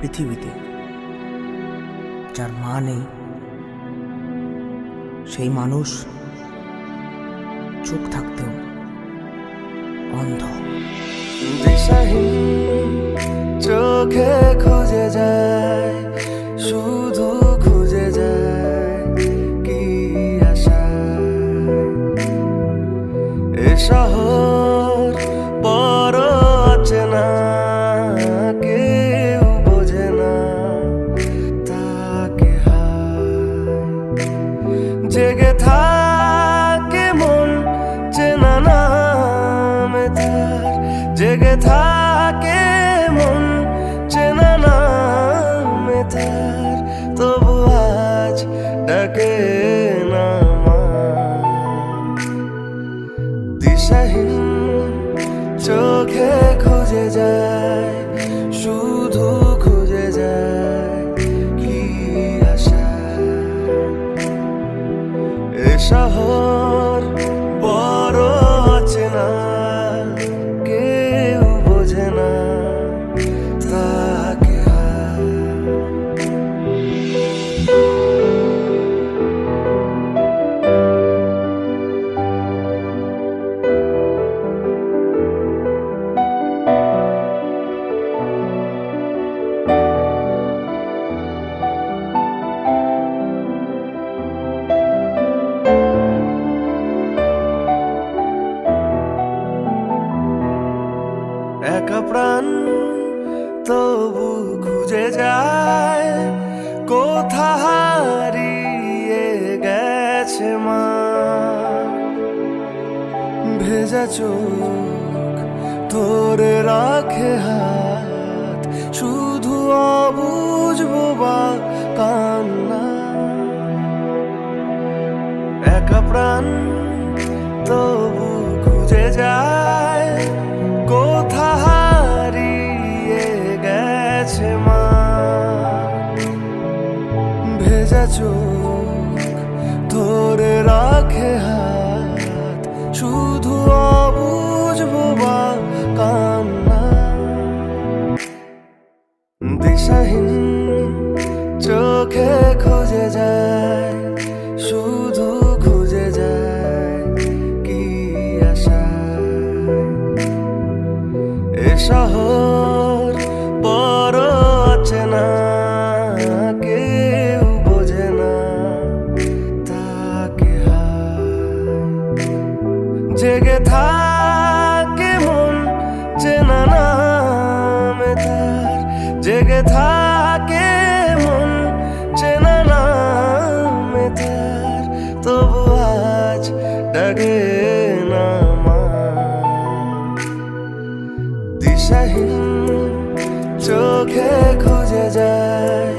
পৃথিবীতে, যার মা নেই, সেই মানুষ চোখ থাকতেও অন্ধ। দিশাহীন চোখে খুঁজে যায়, শুধু খুঁজে যায় কি আশা। এ শহর জেগে থাকে মন, চেনা নামে তার। জেগে থাকে মন, চেনা নামে তার। তবু আজ ডাকে না দিশাহীন চোখে খুঁজে যায় অচেনা একা প্রাণ তবু খুঁজে যায়। কোথা হারিয়ে গেছে মা? ভেজা চোখ ধরে রাখে হাত। শুধু অবুঝবো বা কান্না চোখ ধরে রাখে হাত শুধু অবুঝবো বা কান্না। দিশাহীন চোখে খুঁজে যায় শুধু জেগে থাকে মন, চেনা নামে তার। জেগে থাকে মন, চেনা নামে তার। তবু আজ ডাকে না মা। দিশাহীন চোখে খুঁজে যায়